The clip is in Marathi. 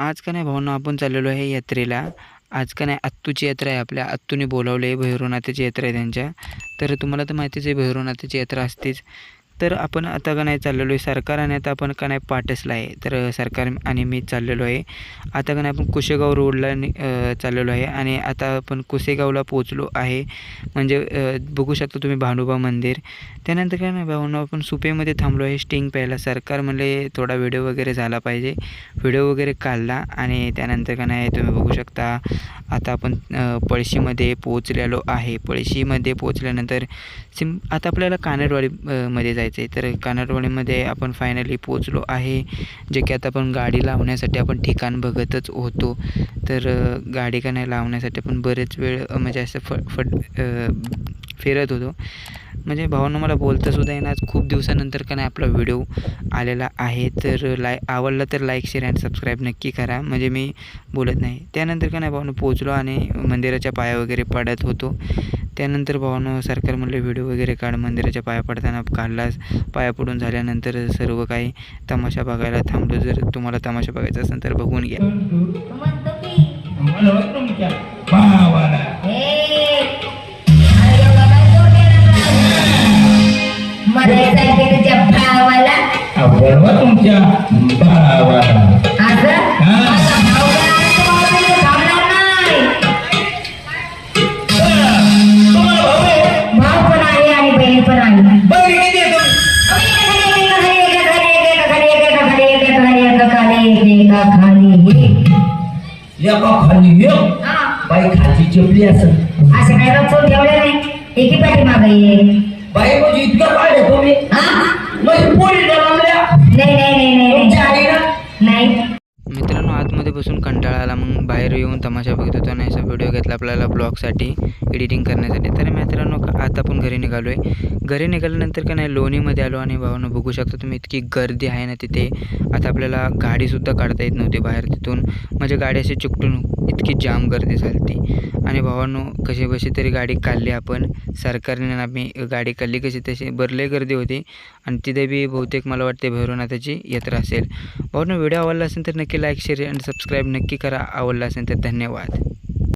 आज का नाही भावना आपण चाललेलो आहे यात्रेला. आज का नाही आत्तूची यात्रा आहे आपल्या. आत्तूने बोलावले आहे भैरवनाथाची यात्रा आहे त्यांच्या. तर तुम्हाला तर माहितीच आहे भैरवनाथाची यात्रा असतेच. तर आपण आता का नाही चाललेलो आहे? सरकार आणि आता आपण का नाही पाटसला आहे? तर सरकार आणि मी चाललेलो आहे. आता का नाही आपण कुशेगाव रोडला चाललेलो आहे आणि आता आपण कुसेगावला पोचलो आहे. म्हणजे बघू शकता तुम्ही भांडुबा मंदिर. त्यानंतर काय नाही भावना आपण सुपेमध्ये थांबलो आहे स्टिंग प्यायला. सरकार म्हणले थोडा व्हिडिओ वगैरे झाला पाहिजे. व्हिडिओ वगैरे काढला आणि त्यानंतर का नाही तुम्ही बघू शकता आता आपण पळशीमध्ये पोचलेलो आहे. पळशीमध्ये पोचल्यानंतर सिम आता आपल्याला कानडवाडीमध्ये जायचं मध्ये आहे तर कानडवाडीमध्ये आपण फायनली पोचलो आहे जे की आता आपण गाडी लावण्यासाठी आपण ठिकाण बघतच होतो. तर गाडी का नाही लावण्यासाठी आपण बरेच वेळ म्हणजे असं फ फट फिरत होतो. म्हणजे भावानं मला बोलतासुद्धा येणार आज खूप दिवसानंतर का नाही आपला व्हिडिओ आलेला आहे. तर लाय आवडला तर लाईक शेअर अँड सबस्क्राईब नक्की करा. म्हणजे मी बोलत नाही. त्यानंतर का नाही भावानं पोचलो आणि मंदिराच्या पाया वगैरे पडत होतो. त्यानंतर भावानं सरकार म्हणले व्हिडिओ वगैरे काढ मंदिराच्या पाया पडताना काढलाच पाया पडून झाल्यानंतर सर्व काही तमाशा बघायला थांबलो. जर तुम्हाला तमाशा बघायचा असेल तर बघून घ्या. म्हणतो की मला तुमच्या एका खाली एक बाई खालची चपली असेल. असं काय बघून ठेवलं नाही? एकी पाठी माग बाई म्हणजे इतकं काढले तुम्ही. म्हणजे आतमध्ये बसून कंटाळा आला मग बाहेर येऊन तमाशा बघत होतो आणि असा व्हिडिओ घेतला आपल्याला ब्लॉगसाठी एडिटिंग करण्यासाठी. तर मित्रांनो का- आता पण घरी निघालो आहे घरी निघाल्यानंतर का नाही लोणीमध्ये आलो आणि भावानं बघू शकता तुम्ही इतकी गर्दी आहे ना तिथे. आता आपल्याला गाडीसुद्धा काढता येत नव्हती बाहेर तिथून. म्हणजे गाडी अशी चुकटून इतकी जाम गर्दी झाली आणि भावांनो कशी बशी तरी गाडी काढली आपण. सरकारने आम्ही गाडी काढली कशी तशी भरले गर्दी होती. आणि तिथे बी बहुतेक मला वाटते भैरवनाथाची यात्रा असेल. भावानं व्हिडिओ आवडला असेल तर नक्की लाईक शेअर आणि सबस्क्राईब नक्की करा. आवडला असेल तर धन्यवाद.